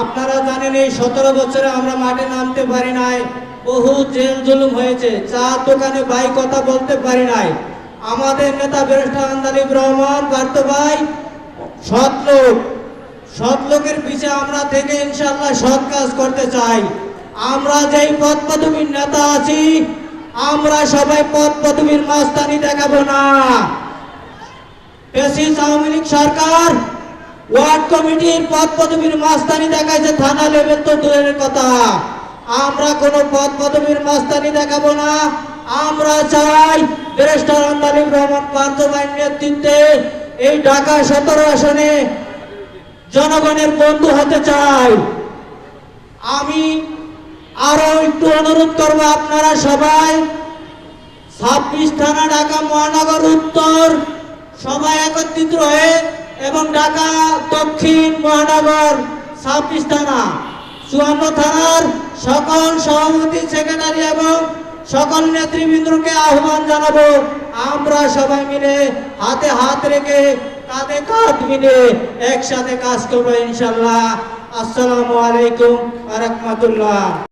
আপনারা জানেন এই সতেরো বছরে আমরা মাঠে নামতে পারি নাই। বহু জেল জুলুম হয়েছে চা দোকানে ভাই কথা বলতে পারি নাই। আমাদের নেতা ব্যারিস্টার আন্দালিব রহমান পার্থ ভাই, সৎ লোক। সৎ লোকের পিছে আমরা থেকে ইনশাল্লাহ সৎ কাজ করতে চাই। আমরা যেই পদ পদবীর নেতা আছি, আমরা সবাই পদ পদবীর মাস্তানি দেখাবো না। পেশিস আওয়ামী লীগ সরকার ওয়ার্ড কমিটির পদ পদবীর মাস্তানি দেখাইছে, থানা লেভেল তো দূরের কথা। আমরা কোনো পদ পদবীর মাস্তানি দেখাবো না। আমরা চাই ব্যারিস্টার আন্দালিব রহমান পার্থ নেতৃত্বে এই ঢাকা সতেরো আসনে জনগণের বন্ধু হতে চাই। আমি আরও একটু অনুরোধ করব আপনারা সবাই। ছাব্বিশ থানা ঢাকা মহানগর উত্তর, সবাই একত্রিত হয়ে এবং ঢাকা, দক্ষিণ মহানগর, ছাব্বিশ থানা, চুয়ান্ন থানার সকল সভাপতি, সেক্রেটারি এবং সকল নেতৃবৃন্দকে আহ্বান জানাব। আমরা সবাই মিলে হাতে হাত রেখে, কাঁধে কাঁধ মিলে একসাথে কাজ করব ইনশাল্লাহ আসসালামু আলাইকুম আ রহমতুল্লাহ।